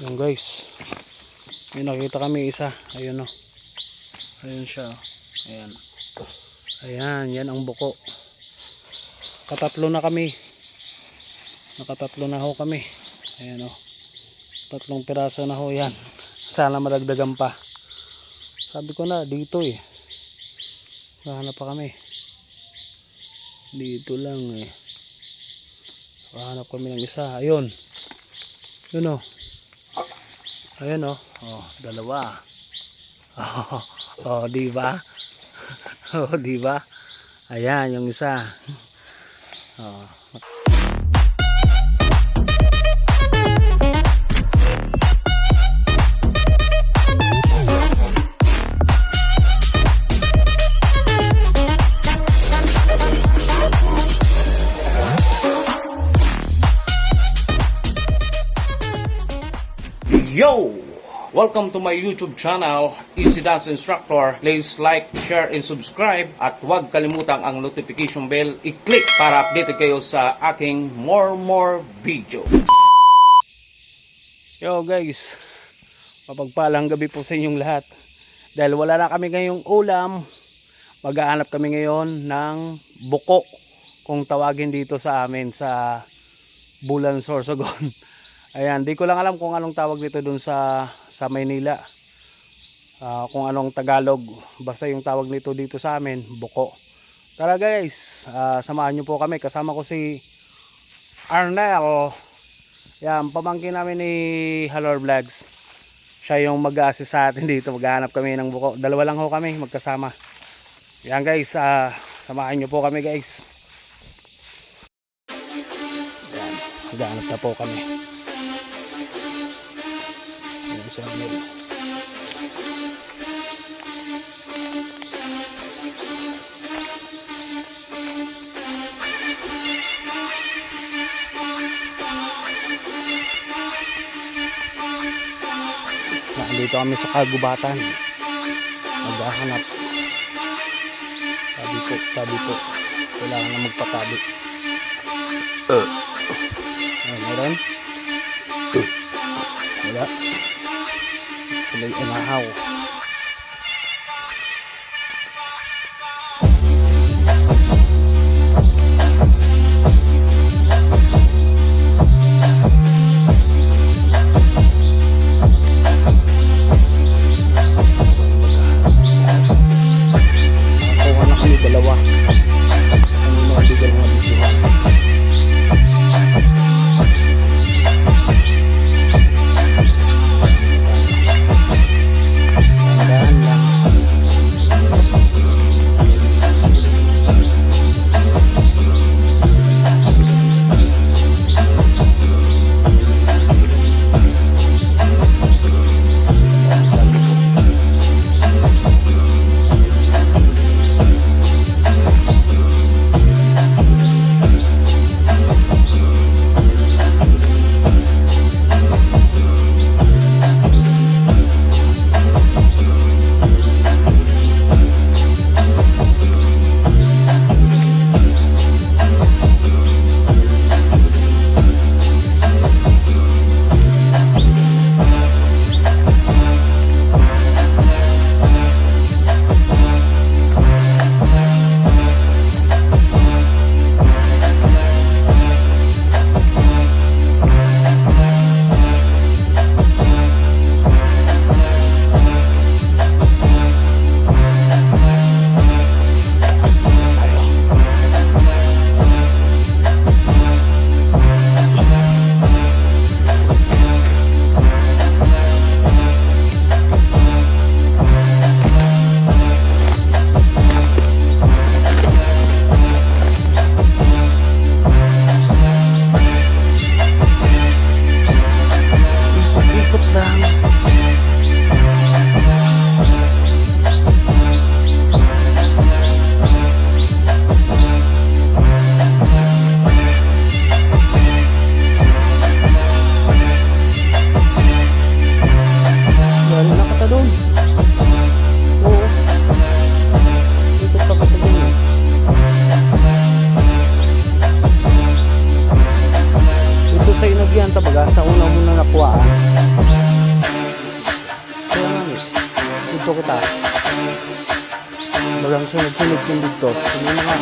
Yung guys. May nakita kami isa. Ayun o. Ayun siya. oh. Ayan. Ayan. Yan ang buko. Katatlo na kami. Nakatatlo na ho kami. Ayan o. Tatlong piraso na ho yan. Sana madagdagan pa. Sabi ko na dito eh. Hanap pa kami. Dito lang eh. Hanap kami ng isa. Ayun. Yun o. Ayan o. Oh, dalawa. Oh, oh di ba? oh, di ba? Ayan yung isa. Oh. Yo! Welcome to my YouTube channel, Easy Dance Instructor. Please like, share, and subscribe. At huwag kalimutang ang notification bell i-click para updated kayo sa aking more more video. Yo guys, mapagpalang gabi po sa inyong lahat. Dahil wala na kami ngayong ulam, maghahanap kami ngayon ng buko kung tawagin dito sa amin sa Bulan Sorsogon. Ayan, di ko lang alam kung anong tawag dito dun sa sa Maynila. Ah, kung anong Tagalog, basta yung tawag nito dito sa amin, buko. Tara guys, ah, samahan niyo po kami. Kasama ko si Arnel. Yan, pamangkin namin ni Halor Vlogs. Siya yung mag-assist sa atin dito. Maghanap kami ng buko. Dalawa lang ho kami magkasama. Yan guys, ah, samahan nyo po kami guys. Yan, maghanap na po kami. Nandito kami sa kagubatan. Maghahanap. Sabi ko, sabi ko, kailangan na magpatabi. Uh. Ayun, meron? Wala. Sila'y unahaw. Nakakuha Bagang sunod-sunod yung dito. Tingnan mo nga.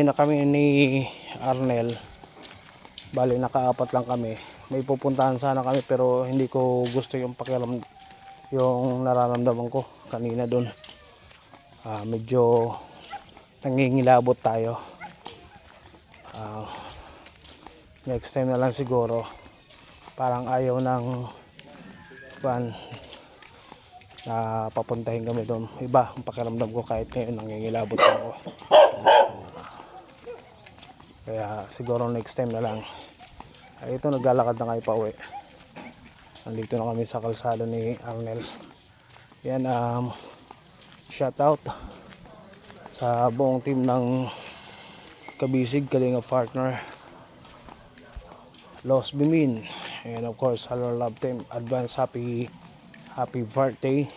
Pauwi na kami ni Arnel. Bali nakaapat lang kami. May pupuntahan sana kami pero hindi ko gusto yung pakialam yung nararamdaman ko kanina doon. Ah, medyo nangingilabot tayo. Ah, next time na lang siguro. Parang ayaw ng pan na papuntahin kami doon. Iba ang pakiramdam ko kahit ngayon nangingilabot ako. Kaya siguro next time na lang. Ay, ito naglalakad na kayo pa uwi. Nandito na kami sa kalsada ni Arnel. Yan, um, shout out sa buong team ng Kabisig, Kalinga Partner, Los Bimin, and of course, Hello Love Team, advance happy happy birthday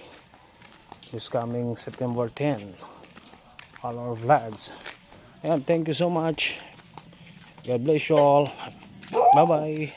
this coming September 10 all our vlogs. Ayan, thank you so much. God bless you all. Bye-bye.